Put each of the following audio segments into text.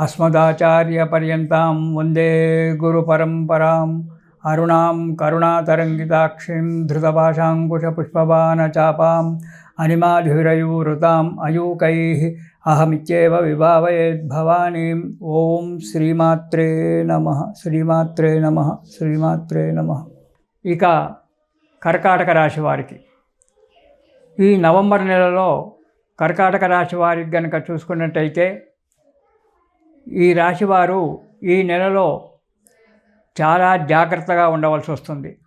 అస్మదాచార్యపర్యంతాం వందే గురుపరంపరాం అరుణాం కరుణాతరంగితాక్షిం ధృతపాశాంకుశపుష్పబాణచాపాం అనిమాధురయూరుతాం అయూకై అహమిత్యేవ విభావయేద్భవానీం ఓం శ్రీమాత్రే నమ శ్రీమాత్రే నమ శ్రీమాత్రే నమ ఇక కర్కాటక రాశి వారికి. ఈ నవంబర్ నెలలో కర్కాటక రాశి వారికి గనక చూసుకున్నట్టయితే ఈ రాశివారు ఈ నెలలో చాలా జాగ్రత్తగా ఉండవలసి వస్తుంది.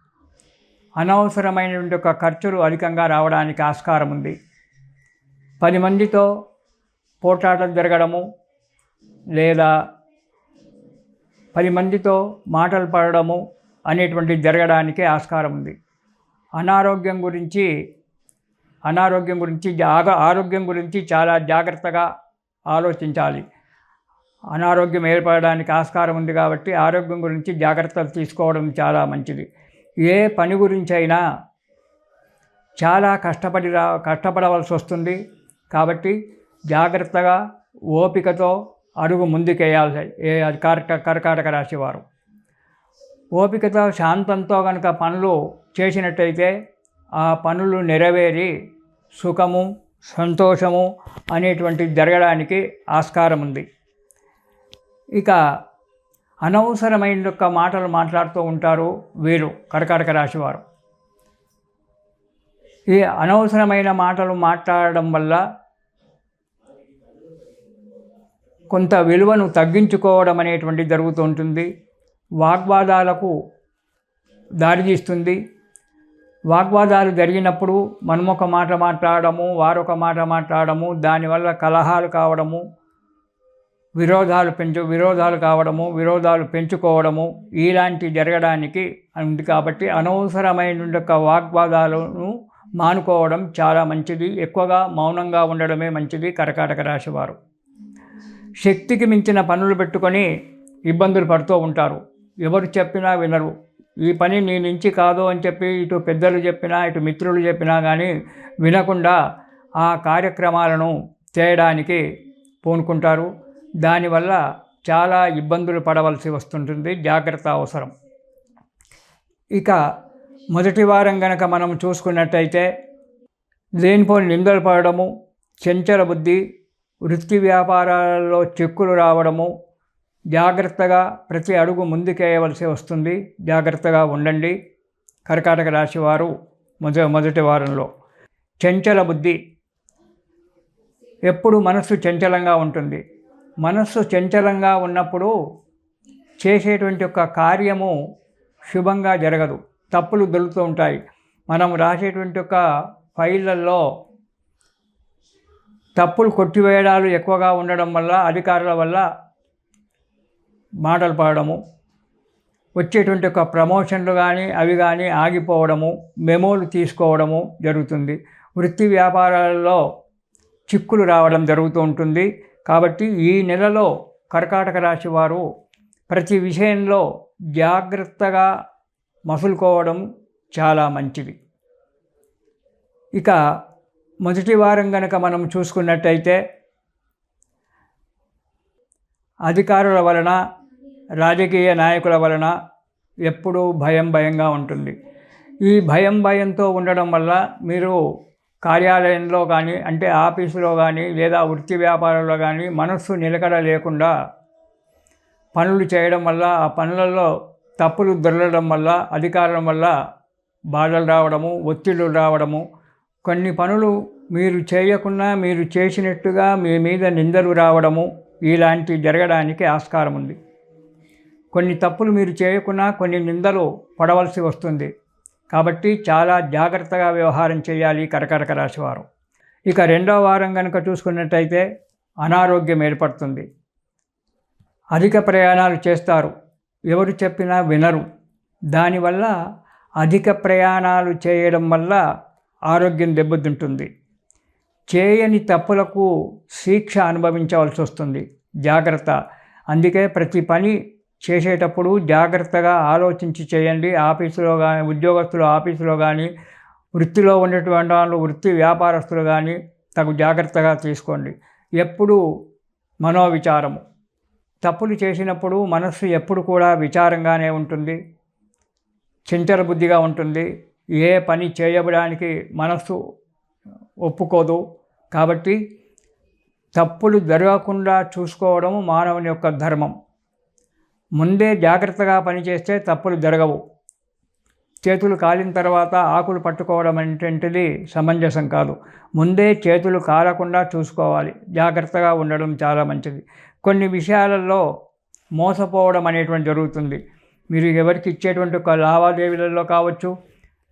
అనవసరమైనటువంటి ఒక ఖర్చులు అధికంగా రావడానికి ఆస్కారం ఉంది. పది మందితో పోట్లాటలు జరగడము లేదా పది మందితో మాటలు పడడము అనేటువంటిది జరగడానికి ఆస్కారం ఉంది. అనారోగ్యం గురించి అనారోగ్యం గురించి జాగ ఆరోగ్యం గురించి చాలా జాగ్రత్తగా ఆలోచించాలి. అనారోగ్యం ఏర్పడడానికి ఆస్కారం ఉంది కాబట్టి ఆరోగ్యం గురించి జాగ్రత్తలు తీసుకోవడం చాలా మంచిది. ఏ పని గురించి అయినా చాలా కష్టపడి రా కష్టపడవలసి వస్తుంది కాబట్టి జాగ్రత్తగా ఓపికతో అడుగు ముందుకేయాల్సి ఏ కర్క కర్కాటక రాశివారు ఓపికతో శాంతంతో కనుక పనులు చేసినట్టయితే ఆ పనులు నెరవేరి సుఖము సంతోషము అనేటువంటిది జరగడానికి ఆస్కారం ఉంది. ఇక అనవసరమైన యొక్క మాటలు మాట్లాడుతూ ఉంటారు వీరు కర్కాటక రాశివారు. ఈ అనవసరమైన మాటలు మాట్లాడడం వల్ల కొంత విలువను తగ్గించుకోవడం అనేటువంటి జరుగుతూ ఉంటుంది. వాగ్వాదాలకు దారితీస్తుంది. వాగ్వాదాలు జరిగినప్పుడు మనమొక మాట మాట్లాడము వారొక మాట మాట్లాడము దానివల్ల కలహాలు కావడము విరోధాలు పెంచు విరోధాలు కావడము విరోధాలు పెంచుకోవడము ఇలాంటి జరగడానికి ఉంది కాబట్టి అనవసరమైన యొక్క వాగ్వాదాలను మానుకోవడం చాలా మంచిది. ఎక్కువగా మౌనంగా ఉండడమే మంచిది కర్కాటక రాశివారు శక్తికి మించిన పనులు పెట్టుకొని ఇబ్బందులు పడుతూ ఉంటారు. ఎవరు చెప్పినా వినరు. ఈ పని నీ నుంచి కాదు అని చెప్పి ఇటు పెద్దలు చెప్పినా ఇటు మిత్రులు చెప్పినా కానీ వినకుండా ఆ కార్యక్రమాలను చేయడానికి పూనుకుంటారు. దానివల్ల చాలా ఇబ్బందులు పడవలసి వస్తుంటుంది. జాగ్రత్త అవసరం. ఇక మొదటి వారం గనక మనం చూసుకున్నట్టయితే లేనిపోని నిందలు పడడము చెంచల బుద్ధి వృత్తి వ్యాపారాలలో చెక్కులు రావడము జాగ్రత్తగా ప్రతి అడుగు ముందుకేయవలసి వస్తుంది. జాగ్రత్తగా ఉండండి. కర్కాటక రాశివారు మొద మొదటి వారంలో. చెంచల బుద్ధి. ఎప్పుడు మనస్సు చంచలంగా ఉంటుంది. మనస్సు చంచలంగా ఉన్నప్పుడు చేసేటువంటి ఒక కార్యము శుభంగా జరగదు. తప్పులు దొరుకుతూ ఉంటాయి. మనం రాసేటువంటి ఒక ఫైళ్ళల్లో తప్పులు కొట్టివేయడాలు ఎక్కువగా ఉండడం వల్ల అధికారుల వల్ల మాటలు పడడము వచ్చేటువంటి ఒక ప్రమోషన్లు కానీ అవి కానీ ఆగిపోవడము మెమోలు తీసుకోవడము జరుగుతుంది. వృత్తి వ్యాపారాలలో చిక్కులు రావడం జరుగుతూ ఉంటుంది. కాబట్టి ఈ నెలలో కర్కాటక రాశి వారు ప్రతి విషయంలో జాగ్రత్తగా మసులుకోవడం చాలా మంచిది. ఇక మొదటి వారం కనుక మనం చూసుకున్నట్టయితే అధికారుల వలన రాజకీయ నాయకుల వలన ఎప్పుడూ భయం భయంగా ఉంటుంది. ఈ భయం భయంతో ఉండడం వల్ల మీరు కార్యాలయంలో కానీ అంటే ఆఫీసులో కానీ లేదా వృత్తి వ్యాపారంలో కానీ మనస్సు నిలకడ లేకుండా పనులు చేయడం వల్ల ఆ పనులలో తప్పులు దొరలడం వల్ల అధికారం వల్ల బాధలు రావడము ఒత్తిళ్ళు రావడము కొన్ని పనులు మీరు చేయకుండా మీరు చేసినట్టుగా మీ మీద నిందలు రావడము ఇలాంటి జరగడానికి ఆస్కారం ఉంది. కొన్ని తప్పులు మీరు చేయకున్నా కొన్ని నిందలు పడవలసి వస్తుంది. కాబట్టి చాలా జాగ్రత్తగా వ్యవహారం చేయాలి కర్కటక రాశి వారు. ఇక రెండో వారం కనుక చూసుకున్నట్టయితే అనారోగ్యం ఏర్పడుతుంది. అధిక ప్రయాణాలు చేస్తారు. ఎవరు చెప్పినా వినరు. దానివల్ల అధిక ప్రయాణాలు చేయడం వల్ల ఆరోగ్యం దెబ్బతింటుంది. చేయని తప్పులకు శిక్ష అనుభవించవలసి వస్తుంది. జాగ్రత్త. అందుకే ప్రతి పని చేసేటప్పుడు జాగ్రత్తగా ఆలోచించి చేయండి. ఆఫీసులో కానీ ఉద్యోగస్తులు ఆఫీసులో కానీ వృత్తిలో ఉండేటువంటి వాళ్ళు వృత్తి వ్యాపారస్తులు కానీ తగు జాగ్రత్తగా తీసుకోండి. ఎప్పుడు మనోవిచారము. తప్పులు చేసినప్పుడు మనస్సు ఎప్పుడు కూడా విచారంగానే ఉంటుంది. చించల బుద్ధిగా ఉంటుంది. ఏ పని చేయడానికి మనస్సు ఒప్పుకోదు. కాబట్టి తప్పులు జరగకుండా చూసుకోవడం మానవుని యొక్క ధర్మం. ముందే జాగ్రత్తగా పనిచేస్తే తప్పులు జరగవు. చేతులు కాలిన తర్వాత ఆకులు పట్టుకోవడం అనేటువంటిది సమంజసం కాదు. ముందే చేతులు కాలకుండా చూసుకోవాలి. జాగ్రత్తగా ఉండడం చాలా మంచిది. కొన్ని విషయాలలో మోసపోవడం అనేటువంటి జరుగుతుంది. మీరు ఎవరికి ఇచ్చేటువంటి లావాదేవీలలో కావచ్చు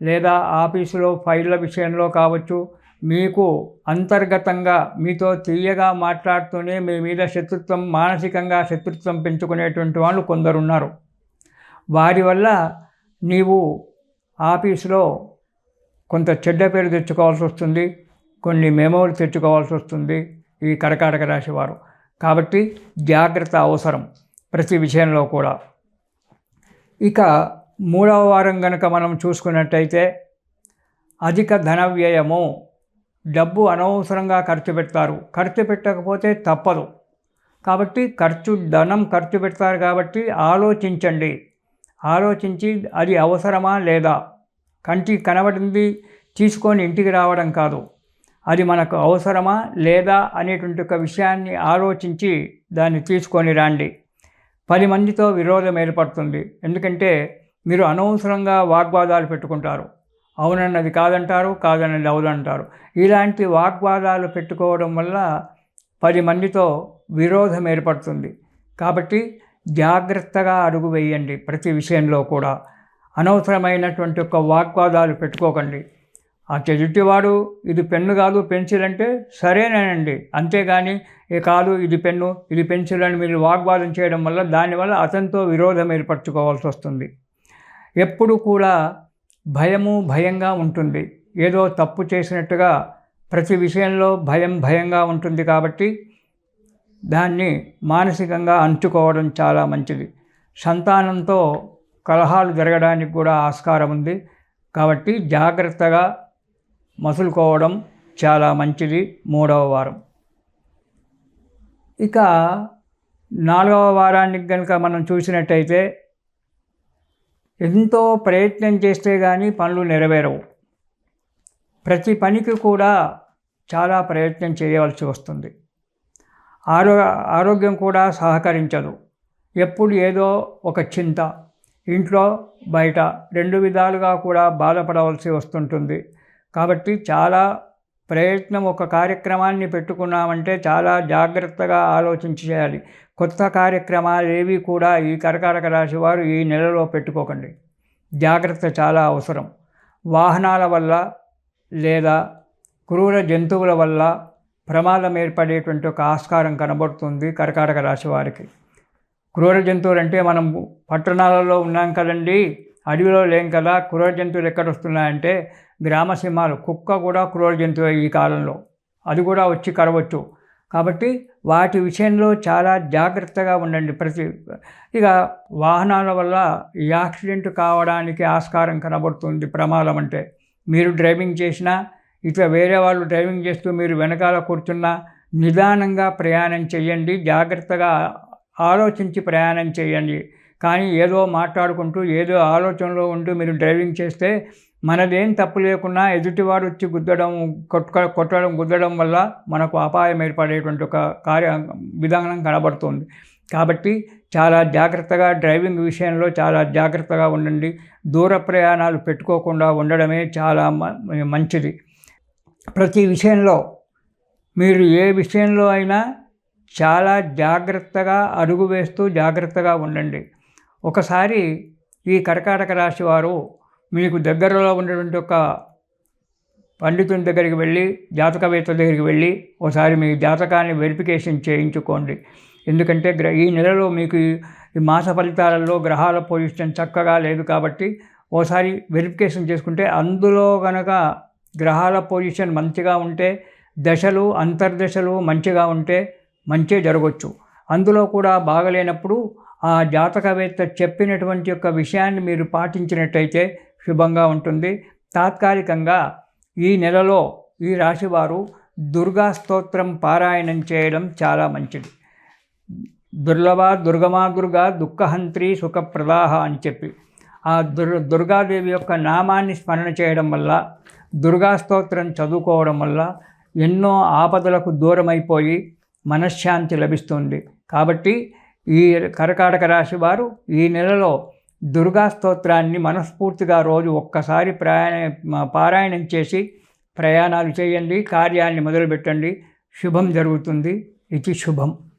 లేదా ఆఫీసులో ఫైళ్ళ విషయంలో కావచ్చు మీకు అంతర్గతంగా మీతో తీయగా మాట్లాడుతూనే మీ మీద శత్రుత్వం మానసికంగా శత్రుత్వం పెంచుకునేటువంటి వాళ్ళు కొందరు ఉన్నారు వారి వల్ల నీవు ఆఫీసులో కొంత చెడ్డ పేరు తెచ్చుకోవాల్సి వస్తుంది కొన్ని మెమోలు తెచ్చుకోవాల్సి వస్తుంది ఈ కర్కాటక రాశి వారు. కాబట్టి జాగ్రత్త అవసరం ప్రతి విషయంలో కూడా. ఇక మూడవ వారం కనుక మనం చూసుకున్నట్టయితే అధిక ధన వ్యయము డబ్బు అనవసరంగా ఖర్చు పెడతారు. ఖర్చు పెట్టకపోతే తప్పదు. కాబట్టి ఖర్చు ధనం ఖర్చు పెడతారు కాబట్టి ఆలోచించండి. ఆలోచించి అది అవసరమా లేదా? కంటికి కనబడింది తీసుకొని ఇంటికి రావడం కాదు. అది మనకు అవసరమా లేదా అనేటువంటి ఒక విషయాన్ని ఆలోచించి దాన్ని తీసుకొని రండి. పది మందితో విరోధం ఏర్పడుతుంది. ఎందుకంటే మీరు అనవసరంగా వాగ్వాదాలు పెట్టుకుంటారు. అవునన్నది కాదంటారు కాదన్నది అవునంటారు. ఇలాంటి వాగ్వాదాలు పెట్టుకోవడం వల్ల పది మందితో విరోధం ఏర్పడుతుంది. కాబట్టి జాగ్రత్తగా అడుగు వేయండి ప్రతి విషయంలో కూడా. అనవసరమైనటువంటి ఒక వాగ్వాదాలు పెట్టుకోకండి. ఆ ఎదుటివాడు ఇది పెన్ను కాదు పెన్సిల్ అంటే సరేనేనండి అంతేగాని ఏ కాదు ఇది పెన్ను ఇది పెన్సిల్ అని మీరు వాగ్వాదం చేయడం వల్ల దానివల్ల అతనితో విరోధం ఏర్పరచుకోవాల్సి వస్తుంది. ఎప్పుడు కూడా భయము భయంగా ఉంటుంది. ఏదో తప్పు చేసినట్టుగా ప్రతి విషయంలో భయం భయంగా ఉంటుంది కాబట్టి దాన్ని మానసికంగా అంచుకోవడం చాలా మంచిది. సంతానంతో కలహాలు జరగడానికి కూడా ఆస్కారం ఉంది. కాబట్టి జాగ్రత్తగా మసులుకోవడం చాలా మంచిది మూడవ వారం. ఇక నాలుగవ వారానికి కనుక మనం చూసినట్టయితే ఎంతో ప్రయత్నం చేస్తే కానీ పనులు నెరవేరవు. ప్రతి పనికి కూడా చాలా ప్రయత్నం చేయవలసి వస్తుంది. ఆరో ఆరోగ్యం కూడా సహకరించదు. ఎప్పుడు ఏదో ఒక చింత ఇంట్లో బయట రెండు విధాలుగా కూడా బాధపడవలసి వస్తుంటుంది. కాబట్టి చాలా ప్రయత్నం ఒక కార్యక్రమాన్ని పెట్టుకున్నామంటే చాలా జాగ్రత్తగా ఆలోచించి చేయాలి. కొత్త కార్యక్రమాలు ఏవి కూడా ఈ కర్కాటక రాశి వారు ఈ నెలలో పెట్టుకోకండి. జాగ్రత్త చాలా అవసరం. వాహనాల వల్ల లేదా క్రూర జంతువుల వల్ల ప్రమాదం ఏర్పడేటువంటి ఒక ఆస్కారం కనబడుతుంది కర్కాటక రాశి వారికి. క్రూర జంతువులు అంటే మనం పట్టణాలలో ఉన్నాం కదండి అడవిలో లేం కదా క్రూర జంతువులు ఎక్కడ వస్తున్నాయంటే గ్రామ సింహాలు కుక్క కూడా క్రూర జంతువు ఈ కాలంలో. అది కూడా వచ్చి కరవచ్చు. కాబట్టి వాటి విషయంలో చాలా జాగ్రత్తగా ఉండండి. ప్రతి ఇక వాహనాల వల్ల యాక్సిడెంట్ కావడానికి ఆస్కారం కనబడుతుంది ప్రమాదం అంటే. మీరు డ్రైవింగ్ చేసినా ఇట్లా వేరే వాళ్ళు డ్రైవింగ్ చేస్తూ మీరు వెనకాల కూర్చున్నా నిదానంగా ప్రయాణం చేయండి. జాగ్రత్తగా ఆలోచించి ప్రయాణం చేయండి. కానీ ఏదో మాట్లాడుకుంటూ ఏదో ఆలోచనలో ఉంటూ మీరు డ్రైవింగ్ చేస్తే మనదేం తప్పు లేకున్నా ఎదుటివాడు వచ్చి గుద్దడం కొట్ట కొట్టడం గుద్దడం వల్ల మనకు అపాయం ఏర్పడేటువంటి ఒక కార్య విధానం కనబడుతుంది. కాబట్టి చాలా జాగ్రత్తగా డ్రైవింగ్ విషయంలో చాలా జాగ్రత్తగా ఉండండి. దూర ప్రయాణాలు పెట్టుకోకుండా ఉండడమే చాలా మంచిది. ప్రతి విషయంలో మీరు ఏ విషయంలో అయినా చాలా జాగ్రత్తగా అడుగు వేస్తూ జాగ్రత్తగా ఉండండి. ఒకసారి ఈ కర్కాటక రాశి వారు మీకు దగ్గరలో ఉన్నటువంటి ఒక పండితుని దగ్గరికి వెళ్ళి జాతకవేత్త దగ్గరికి వెళ్ళి ఒకసారి మీ జాతకాన్ని వెరిఫికేషన్ చేయించుకోండి. ఎందుకంటే గ్ర ఈ నెలలో మీకు ఈ- మాస ఫలితాలలో గ్రహాల పొజిషన్ చక్కగా లేదు కాబట్టి ఓసారి వెరిఫికేషన్ చేసుకుంటే అందులో కనుక గ్రహాల పొజిషన్ మంచిగా ఉంటే దశలు అంతర్దశలు మంచిగా ఉంటే మంచి జరగవచ్చు అందులో కూడా బాగలేనప్పుడు ఆ జాతకవేత్త చెప్పినటువంటి యొక్క విషయాన్ని మీరు పాటించినట్టయితే శుభంగా ఉంటుంది. తాత్కాలికంగా ఈ నెలలో ఈ రాశివారు దుర్గా స్తోత్రం పారాయణం చేయడం చాలా మంచిది. దుర్లభ దుర్గమా దుర్గా దుఃఖహంత్రి సుఖప్రదాహ అని చెప్పి. ఆ దుర్ దుర్గాదేవి యొక్క నామాన్ని స్మరణ చేయడం వల్ల దుర్గా స్తోత్రం చదువుకోవడం వల్ల ఎన్నో ఆపదలకు దూరమైపోయి మనశ్శాంతి లభిస్తుంది. కాబట్టి ఈ కర్కాటక రాశి వారు ఈ నెలలో దుర్గా స్తోత్రాన్ని మనస్ఫూర్తిగా రోజు ఒక్కసారి ప్రయాణ పారాయణం చేసి ప్రయాణాలు చేయండి కార్యాన్ని మొదలుపెట్టండి. శుభం జరుగుతుంది. ఇది శుభం.